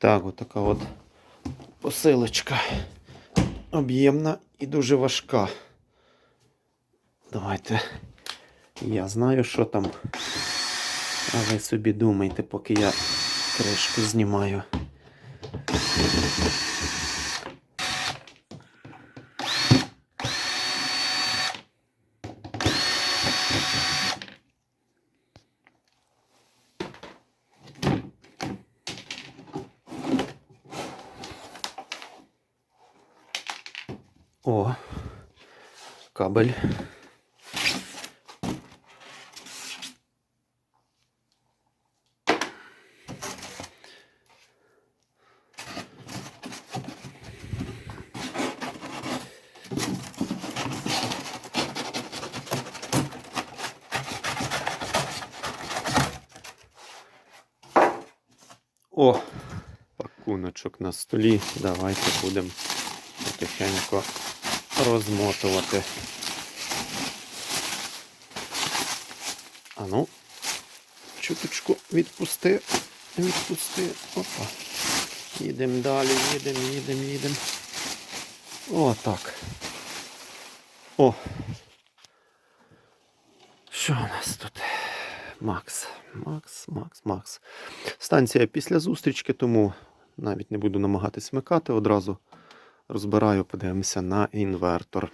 Так, отака от посилочка. Об'ємна і дуже важка. Давайте. Я знаю, що там. А ви собі думайте, поки я кришку знімаю. О, кабель. О, пакуночок на столі. Давайте будемо потихеньку розмотувати. А ну, чуточку відпусти, відпусти. Опа. Їдемо далі, їдемо, їдемо, їдемо. О, так. О. Що у нас тут? Макс, Макс, Макс, Макс. Станція після зустрічки, тому навіть не буду намагатись вмикати одразу розбираю, подивимося на інвертор.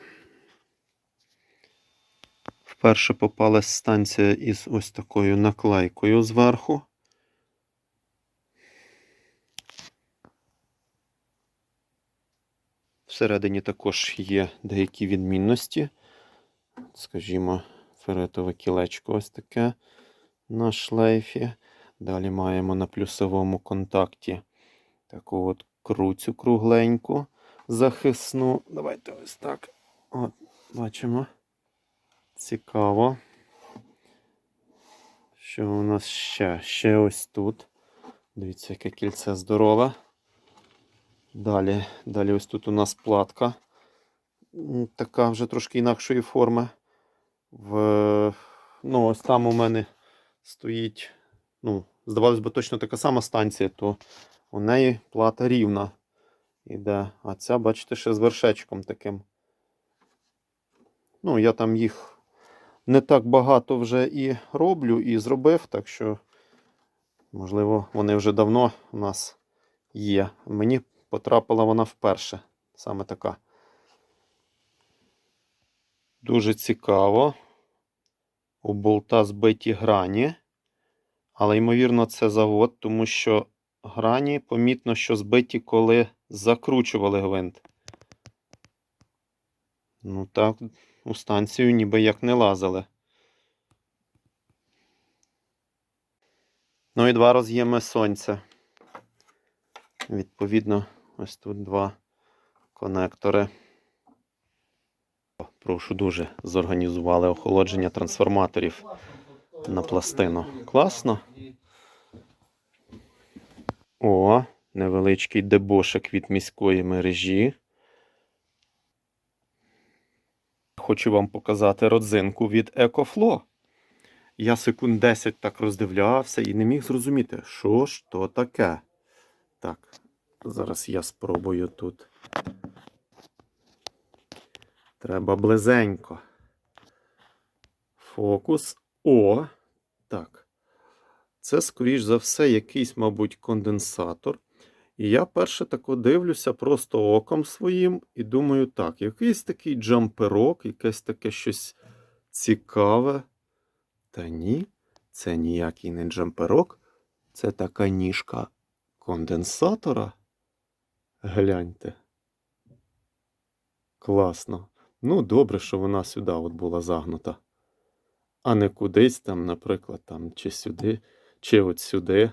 Вперше попалась станція із ось такою наклейкою зверху. Всередині також є деякі відмінності. Скажімо, феретове кілечко ось таке на шлейфі. Далі маємо на плюсовому контакті таку от круцю кругленьку захисну. Давайте ось так. От, бачимо. Цікаво. Що у нас ще? Ще ось тут. Дивіться, яке кільце здорове. Далі, далі ось тут у нас платка. Така вже трошки інакшої форми. В, ну, ось там у мене стоїть. Ну, здавалось би, точно така сама станція, то у неї плата рівна іде. А ця, бачите, ще з вершечком таким. Ну, я там їх не так багато вже і роблю, і зробив, так що, можливо, вони вже давно у нас є. Мені потрапила вона вперше. Саме така. Дуже цікаво. У болта збиті грані. Але, ймовірно, це завод, тому що грані помітно, що збиті, коли закручували гвинт. Ну так, у станцію ніби як не лазили. Ну і два роз'єми сонця. Відповідно, ось тут два конектори. Прошу дуже, зорганізували охолодження трансформаторів на пластину. Класно. О, невеличкий дебошик від міської мережі. Хочу вам показати родзинку від EcoFlow. Я секунд 10 так роздивлявся і не міг зрозуміти, що ж то таке. Так, зараз я спробую тут. Треба близенько. Фокус. О! Так. Це, скоріш за все, якийсь, мабуть, конденсатор. І я перше тако дивлюся просто оком своїм і думаю, так, якийсь такий джамперок, якесь таке щось цікаве. Та ні, це ніякий не джамперок, це така ніжка конденсатора. Гляньте. Класно. Ну, добре, що вона сюди от була загнута. А не кудись там, наприклад, там, чи сюди, чи от сюди.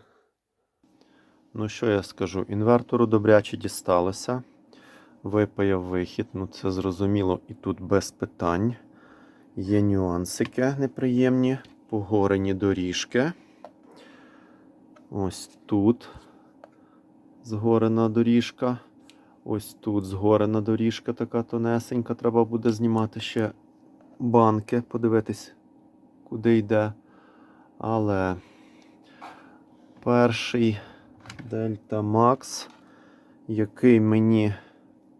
Ну, що я скажу? Інвертору добряче дісталося. Випаяв вихід, ну це зрозуміло і тут без питань. Є нюансики неприємні, погорені доріжки. Ось тут згорена доріжка. Ось тут згорена доріжка така тонесенька. Треба буде знімати ще банки, подивитись, куди йде. Але перший Дельта Макс, який мені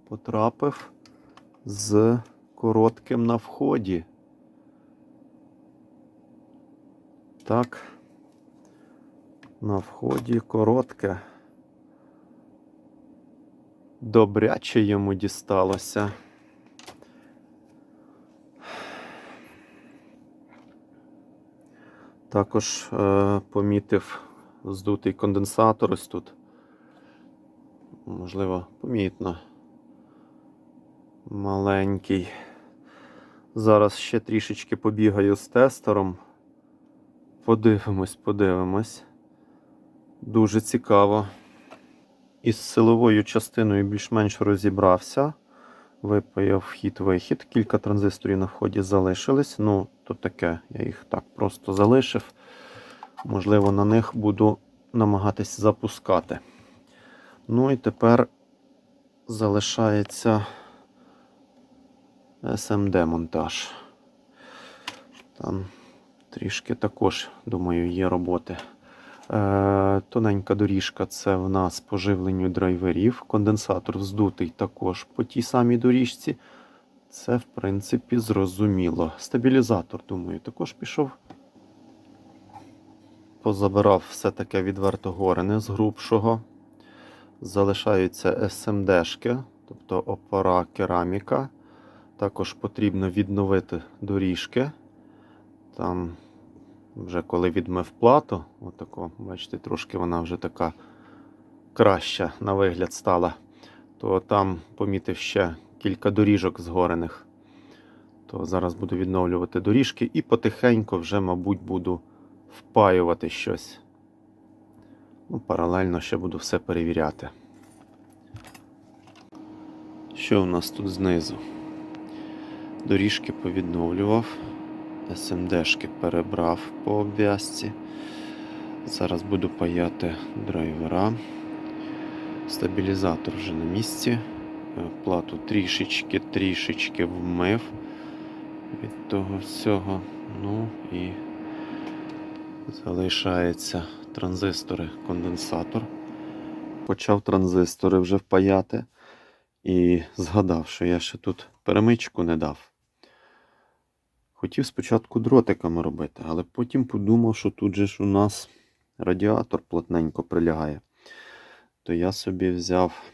потрапив з коротким на вході. Так. На вході коротке. Добряче йому дісталося. Також е, помітив здутий конденсатор ось тут. Можливо, помітно. Маленький. Зараз ще трішечки побігаю з тестером. Подивимось, подивимось. Дуже цікаво. Із силовою частиною більш-менш розібрався. Випаяв вхід-вихід. Кілька транзисторів на вході залишились. Ну, то таке, я їх так просто залишив. Можливо, на них буду намагатись запускати. Ну і тепер залишається SMD-монтаж. Там трішки також, думаю, є роботи. Е, Тоненька доріжка це в нас по живленню драйверів. Конденсатор вздутий також по тій самій доріжці. Це, в принципі, зрозуміло. Стабілізатор, думаю, також пішов. Позабирав все таке відверто горене з грубшого. Залишаються SMD-шки, тобто опора кераміка. Також потрібно відновити доріжки. Там вже коли відмив плату, отако, бачите, трошки вона вже така краща на вигляд стала, то там помітив ще кілька доріжок згорених. То зараз буду відновлювати доріжки і потихеньку вже, мабуть, буду впаювати щось. Ну, паралельно ще буду все перевіряти. Що у нас тут знизу? Доріжки повідновлював. SMD-шки перебрав по обв'язці. Зараз буду паяти драйвера. Стабілізатор вже на місці. Е, Плату трішечки, трішечки вмив від того всього. Ну і залишається транзистори, конденсатор. Почав транзистори вже впаяти і згадав, що я ще тут перемичку не дав. Хотів спочатку дротиками робити, але потім подумав, що тут же ж у нас радіатор плотненько прилягає. То я собі взяв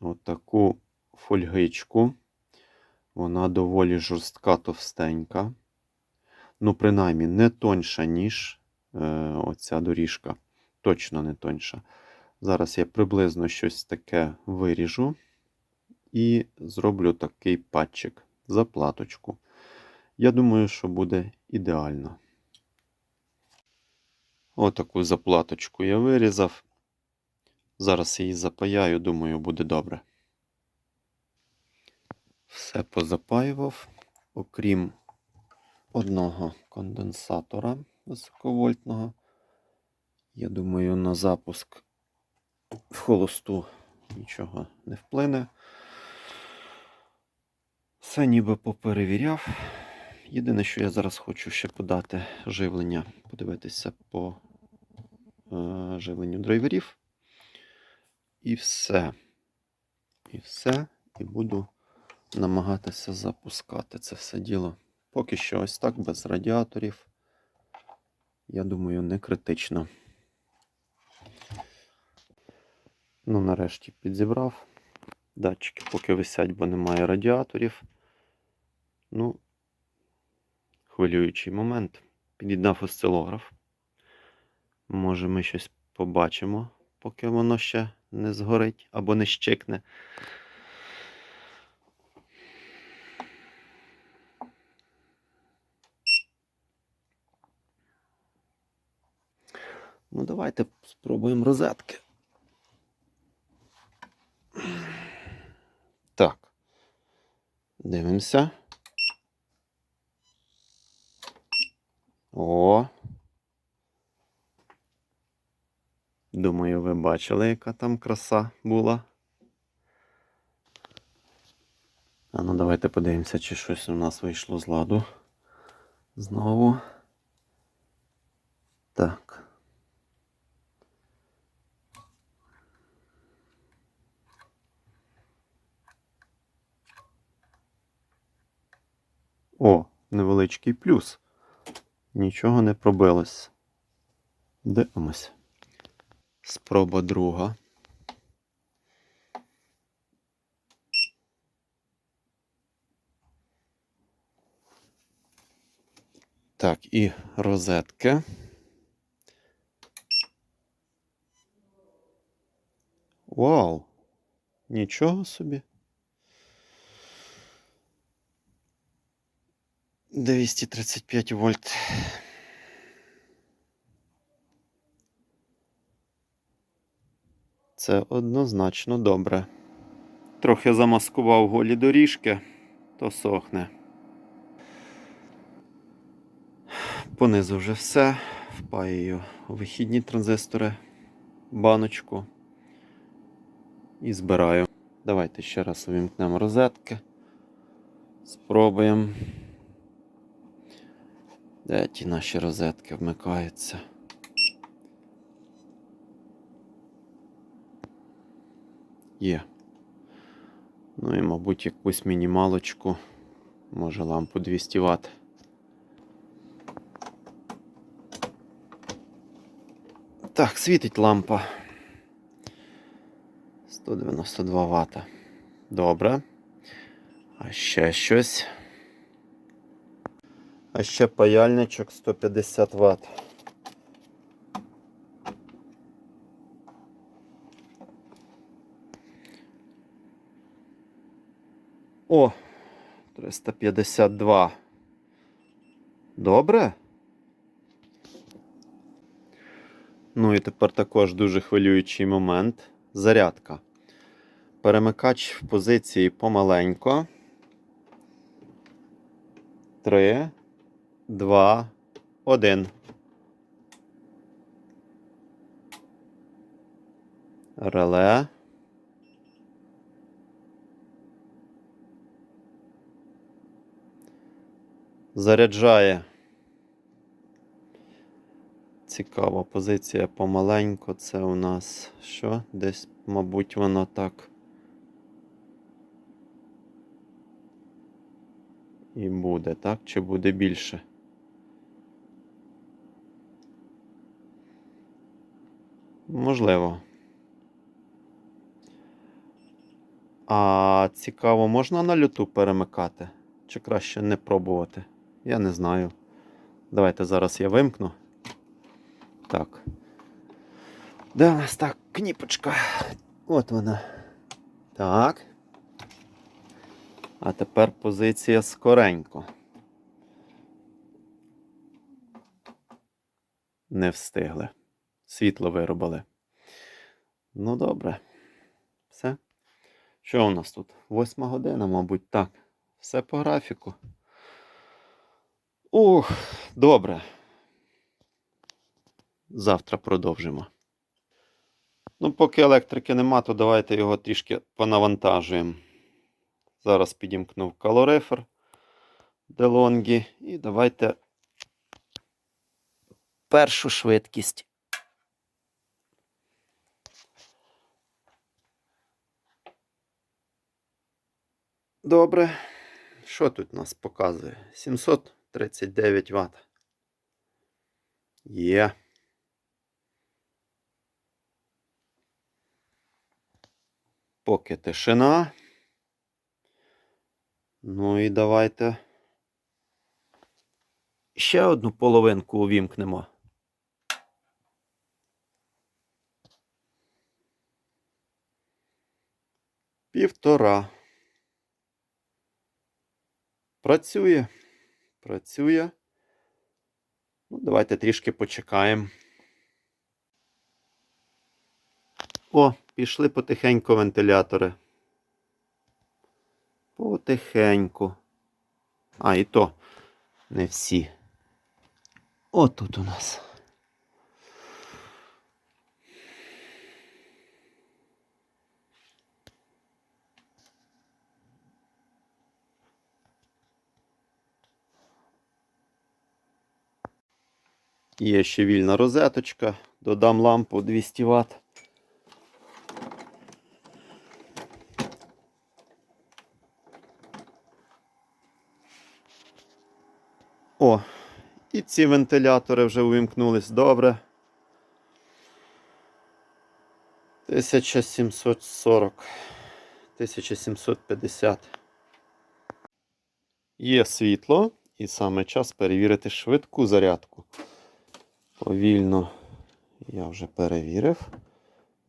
отаку фольгичку. Вона доволі жорстка товстенька. Ну, принаймні, не тоньша, ніж оця доріжка. Точно не тоньша. Зараз я приблизно щось таке виріжу і зроблю такий патчик, заплаточку. Я думаю, що буде ідеально. Отаку заплаточку я вирізав. Зараз її запаяю, думаю, буде добре. Все позапаював, окрім одного конденсатора високовольтного. Я думаю, на запуск в холосту нічого не вплине. Все ніби поперевіряв. Єдине, що я зараз хочу ще подати живлення, подивитися по е, живленню драйверів. І все. І все. І буду намагатися запускати це все діло. Поки що ось так, без радіаторів. Я думаю, не критично. Ну, нарешті підзібрав. Датчики поки висять, бо немає радіаторів. Ну, хвилюючий момент. Під'єднав осцилограф. Може, ми щось побачимо, поки воно ще не згорить або не щикне. Ну, давайте спробуємо розетки. Так. Дивимося. О. Думаю, ви бачили, яка там краса була. А ну давайте подивимося, чи щось у нас вийшло з ладу. Знову. Так. О, невеличкий плюс. Нічого не пробилось. Дивимось. Спроба друга. Так, і розетки. Вау! Нічого собі. 235 вольт. Це однозначно добре. Трохи замаскував голі доріжки, то сохне. Понизу вже все. Впаюю вихідні транзистори, баночку і збираю. Давайте ще раз увімкнемо розетки. Спробуємо. Де ті наші розетки вмикаються? Є. Ну і, мабуть, якусь мінімалочку. Може лампу 200 Вт. Так, світить лампа. 192 Вт. Добре. А ще щось. А ще паяльничок 150 Вт. О, 352. Добре? Ну і тепер також дуже хвилюючий момент. Зарядка. Перемикач в позиції помаленько. 3, 2, 1. Реле. Заряджає. Цікава позиція помаленько. Це у нас що? Десь, мабуть, воно так. І буде, так? Чи буде більше? Можливо. А цікаво, можна на люту перемикати? Чи краще не пробувати? Я не знаю. Давайте зараз я вимкну. Так. Де у нас так, кніпочка? От вона. Так. А тепер позиція скоренько. Не встигли. Світло виробили. Ну, добре. Все. Що у нас тут? Восьма година, мабуть, так. Все по графіку. Ух, добре. Завтра продовжимо. Ну, поки електрики нема, то давайте його трішки понавантажуємо. Зараз підімкнув калорифер DeLonghi і давайте першу швидкість. Добре. Що тут нас показує? 739 Вт. Є. Поки тишина. Ну і давайте ще одну половинку увімкнемо. Півтора. Працює. Працює. Ну, давайте трішки почекаємо. О, пішли потихеньку вентилятори. Потихеньку. А, і то не всі. О тут у нас. Є ще вільна розеточка. Додам лампу 200 Вт. О, і ці вентилятори вже увімкнулись добре. 1740. 1750. Є світло, і саме час перевірити швидку зарядку. Повільно я вже перевірив.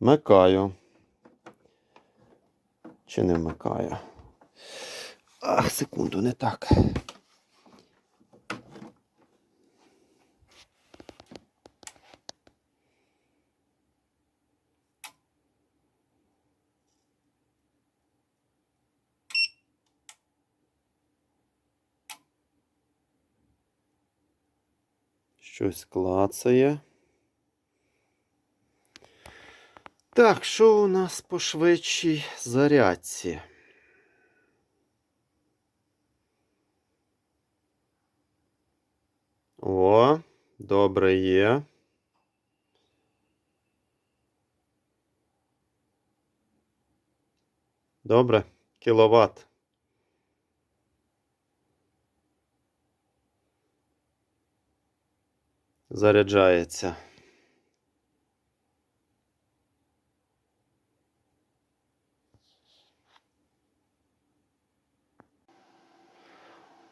Вмикаю. Чи не вмикаю? Ах, секунду, не так. Щось клацає. Так, що у нас по швидшій зарядці? О, добре є. Добре, кіловат. Заряджається.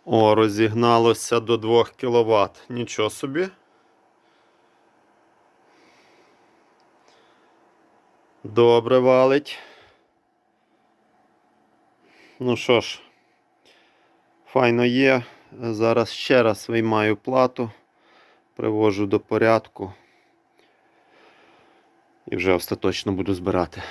О, розігналося до 2 кВт. Нічого собі. Добре валить. Ну що ж, файно є. Зараз ще раз виймаю плату, привожу до порядку і вже остаточно буду збирати.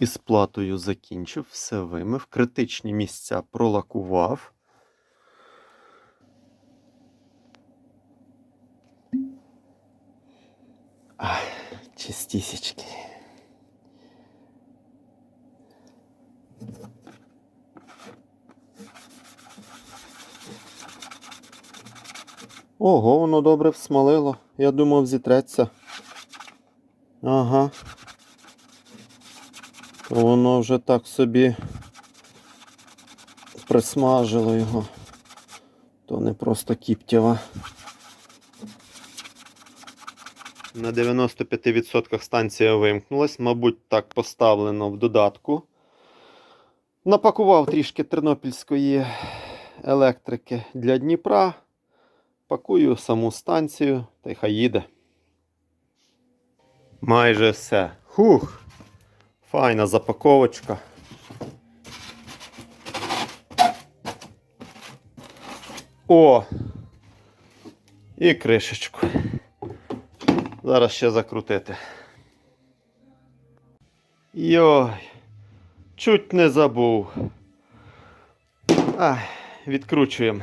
Із платою закінчив, все вимив, критичні місця пролакував. Ах, чистісечки. Ого, воно добре всмалило. Я думав, зітреться. Ага. Воно вже так собі присмажило його. То не просто кіптєва. На 95% станція вимкнулась, мабуть, так поставлено в додатку. Напакував трішки тернопільської електрики для Дніпра. Пакую саму станцію та й хай їде. Майже все. Хух! Файна запаковочка. О! І кришечку. Зараз ще закрутити. Йой, чуть не забув. Ай, відкручуємо.